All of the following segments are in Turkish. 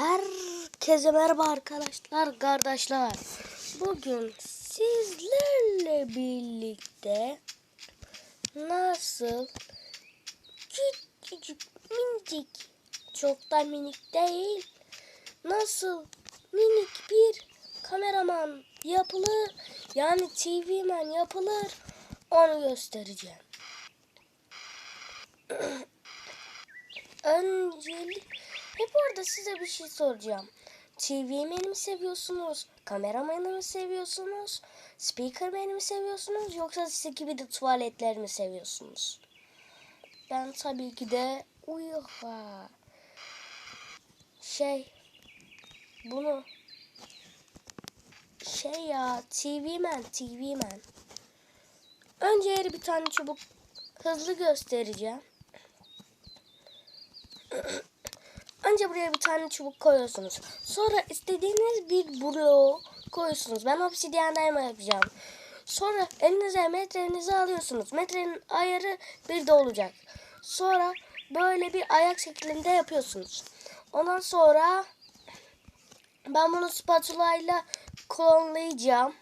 Herkese merhaba arkadaşlar, kardeşler. Bugün sizlerle birlikte nasıl küçücük minicik, çok da minik değil, nasıl minik bir kameraman yapılır, yani TV man yapılır, onu göstereceğim. Öncelik hep orada size bir şey soracağım. TV'meni mi seviyorsunuz? Kameramanı mı seviyorsunuz? Speakerman'i mi seviyorsunuz? Yoksa siz gibi de tuvaletler mi seviyorsunuz? Ben tabii ki de uyuha. Şey bunu şey ya TV man TV man. Önce yeri bir tane çubuk hızlı göstereceğim. Önce buraya bir tane çubuk koyuyorsunuz. Sonra istediğiniz bir bloğu koyuyorsunuz. Ben obsidyen daima yapacağım. Sonra elinize metrenizi alıyorsunuz. Metrenin ayarı bir de olacak. Sonra böyle bir ayak şeklinde yapıyorsunuz. Ondan sonra ben bunu spatula ile klonlayacağım.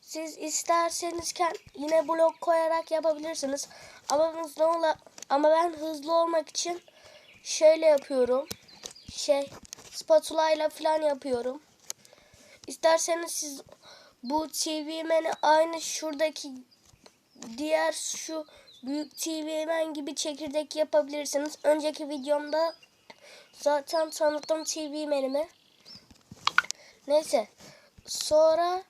Siz isterseniz yine blok koyarak yapabilirsiniz. Ama hızlı ola, ama ben hızlı olmak için şöyle yapıyorum. Şey spatula ile falan yapıyorum. İsterseniz siz bu TV Man'i aynı şuradaki diğer şu büyük TV Man gibi çekirdek yapabilirsiniz. Önceki videomda zaten tanıttım TV Man'imi. Neyse. Sonra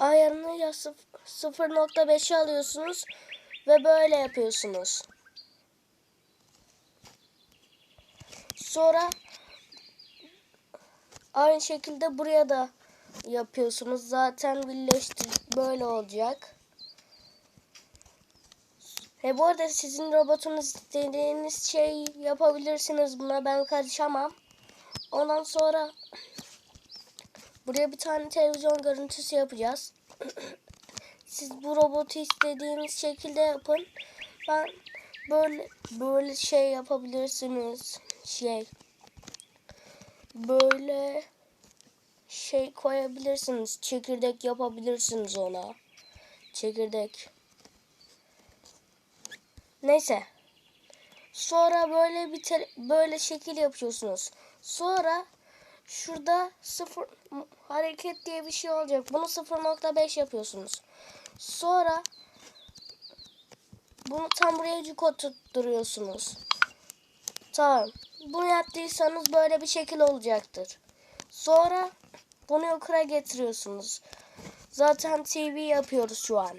ayarını ya 0.5'e alıyorsunuz ve böyle yapıyorsunuz. Sonra aynı şekilde buraya da yapıyorsunuz. Zaten birleştir böyle olacak. Ve bu arada sizin robotunuz istediğiniz şey yapabilirsiniz. Buna ben karışamam. Ondan sonra buraya bir tane televizyon görüntüsü yapacağız. Siz bu robotu istediğiniz şekilde yapın. Ben böyle böyle şey yapabilirsiniz. Şey böyle şey koyabilirsiniz. Çekirdek yapabilirsiniz ona. Çekirdek. Neyse. Sonra böyle bir böyle şekil yapıyorsunuz. Sonra şurada sıfır hareket diye bir şey olacak. Bunu 0.5 yapıyorsunuz. Sonra bunu tam buraya cuk tutturuyorsunuz. Tamam. Bunu yaptıysanız böyle bir şekil olacaktır. Sonra bunu yukarı getiriyorsunuz. Zaten TV yapıyoruz şu an.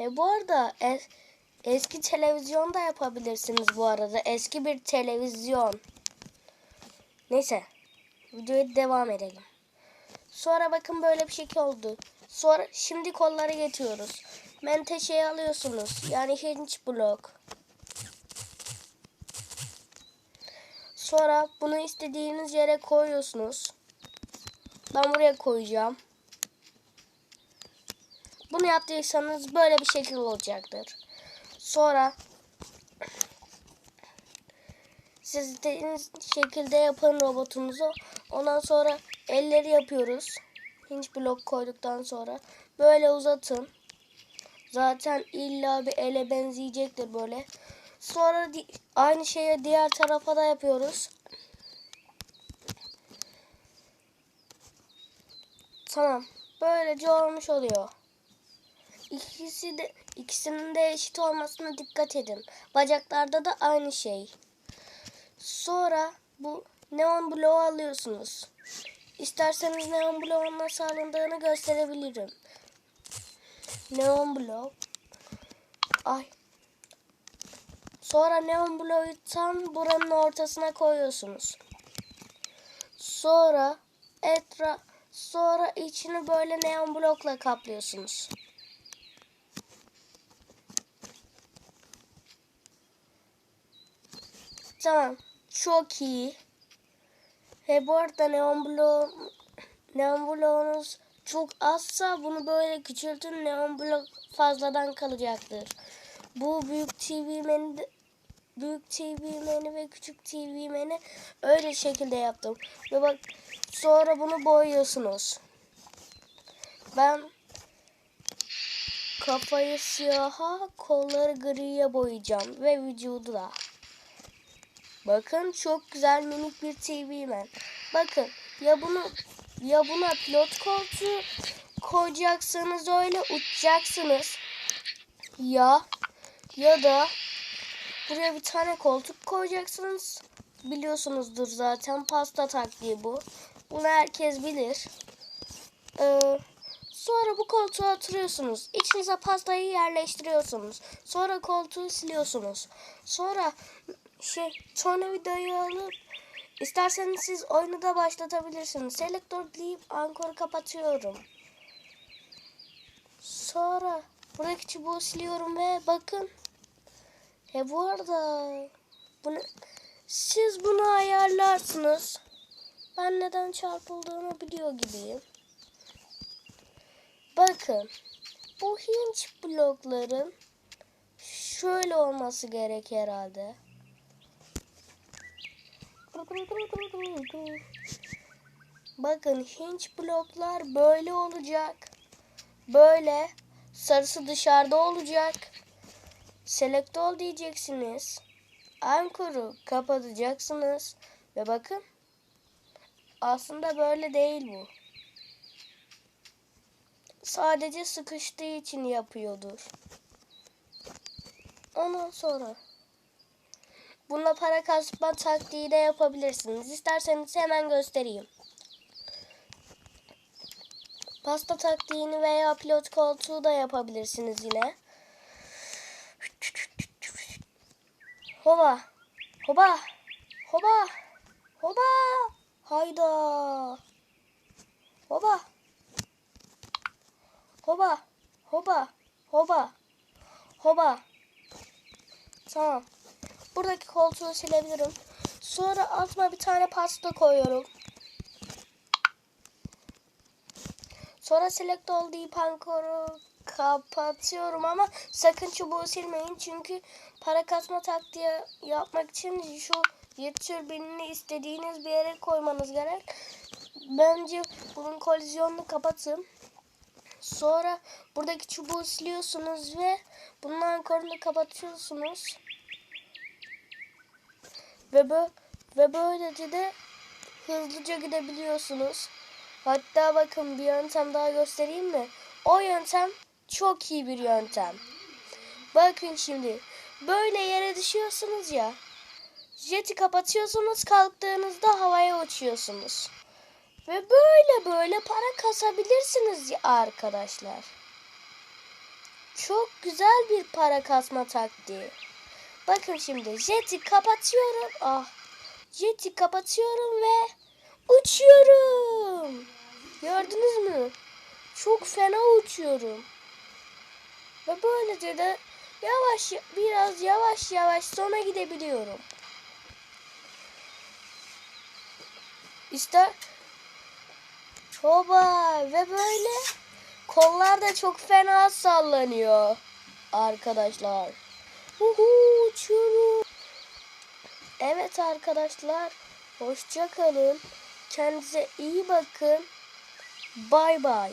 E bu arada es, eski televizyon da yapabilirsiniz bu arada. Eski bir televizyon. Neyse. Videoya devam edelim. Sonra bakın böyle bir şekil oldu. Sonra şimdi kolları getiriyoruz. Menteşeyi alıyorsunuz. Yani hinge blok. Sonra bunu istediğiniz yere koyuyorsunuz. Ben buraya koyacağım. Bunu yaptıysanız böyle bir şekil olacaktır. Sonra siz istediğiniz şekilde yapın robotunuzu. Ondan sonra elleri yapıyoruz. Hinge blok koyduktan sonra böyle uzatın. Zaten illa bir ele benzeyecektir böyle. Sonra aynı şeyi diğer tarafa da yapıyoruz. Tamam. Böylece olmuş oluyor. İkisi de ikisinin de eşit olmasına dikkat edin. Bacaklarda da aynı şey. Sonra bu neon bloğu alıyorsunuz. İsterseniz neon bloğun nasıl alındığını gösterebilirim. Neon blok. Ay. Sonra neon bloğu tam buranın ortasına koyuyorsunuz. Sonra etra sonra içini böyle neon blokla kaplıyorsunuz. Tamam. Çok iyi. Ve bu arada neon bloğu neon bloğunuz çok azsa bunu böyle küçültün neon blok fazladan kalacaktır. Bu büyük TV menü büyük TV meni ve küçük TV meni öyle şekilde yaptım. Ve bak sonra bunu boyuyorsunuz. Ben kafayı siyaha, kolları griye boyayacağım ve vücudu da. Bakın çok güzel minik bir TV men. Bakın ya bunu ya buna pilot koltuğu koyacaksınız öyle uçacaksınız. Ya ya da buraya bir tane koltuk koyacaksınız. Biliyorsunuzdur zaten pasta taktiği bu. Bunu herkes bilir. Ee, sonra bu koltuğa oturuyorsunuz. İçinize pastayı yerleştiriyorsunuz. Sonra koltuğu siliyorsunuz. Sonra şey tornavidayı alıp isterseniz siz oyunu da başlatabilirsiniz. Selektör deyip ankoru kapatıyorum. Sonra buradaki çubuğu siliyorum ve bakın. He bu arada bunu, siz bunu ayarlarsınız. Ben neden çarpıldığını biliyor gibiyim. Bakın. Bu hinge blokların şöyle olması gerek herhalde. Bakın hinge bloklar böyle olacak. Böyle sarısı dışarıda olacak. Select all diyeceksiniz. Ankor'u kapatacaksınız. Ve bakın. Aslında böyle değil bu. Sadece sıkıştığı için yapıyordur. Ondan sonra bununla para kasma taktiği de yapabilirsiniz. İsterseniz hemen göstereyim. Pasta taktiğini veya pilot koltuğu da yapabilirsiniz yine. Hoba. Hoba. Hoba. Hoba. Hayda. Hoba. Hoba. Hoba. Hoba. Hoba. Tamam. Buradaki koltuğu silebilirim. Sonra altıma bir tane pasta koyuyorum. Sonra select all deyip ankoru kapatıyorum ama sakın çubuğu silmeyin çünkü para kasma taktiği yapmak için şu jet türbinini istediğiniz bir yere koymanız gerek. Bence bunun kolizyonunu kapatın. Sonra buradaki çubuğu siliyorsunuz ve bunun ankorunu kapatıyorsunuz. Ve, bö ve böylece de hızlıca gidebiliyorsunuz. Hatta bakın bir yöntem daha göstereyim mi? O yöntem çok iyi bir yöntem. Bakın şimdi böyle yere düşüyorsunuz ya. Jeti kapatıyorsunuz kalktığınızda havaya uçuyorsunuz. Ve böyle böyle para kasabilirsiniz ya arkadaşlar. Çok güzel bir para kasma taktiği. Bakın şimdi jeti kapatıyorum. Ah. Jeti kapatıyorum ve uçuyorum. Gördünüz mü? Çok fena uçuyorum. Ve böylece de yavaş biraz yavaş yavaş sona gidebiliyorum. İşte Çoba ve böyle kollar da çok fena sallanıyor arkadaşlar. Uhu uçuyorum. Evet arkadaşlar hoşça kalın. Kendinize iyi bakın. Bay bay.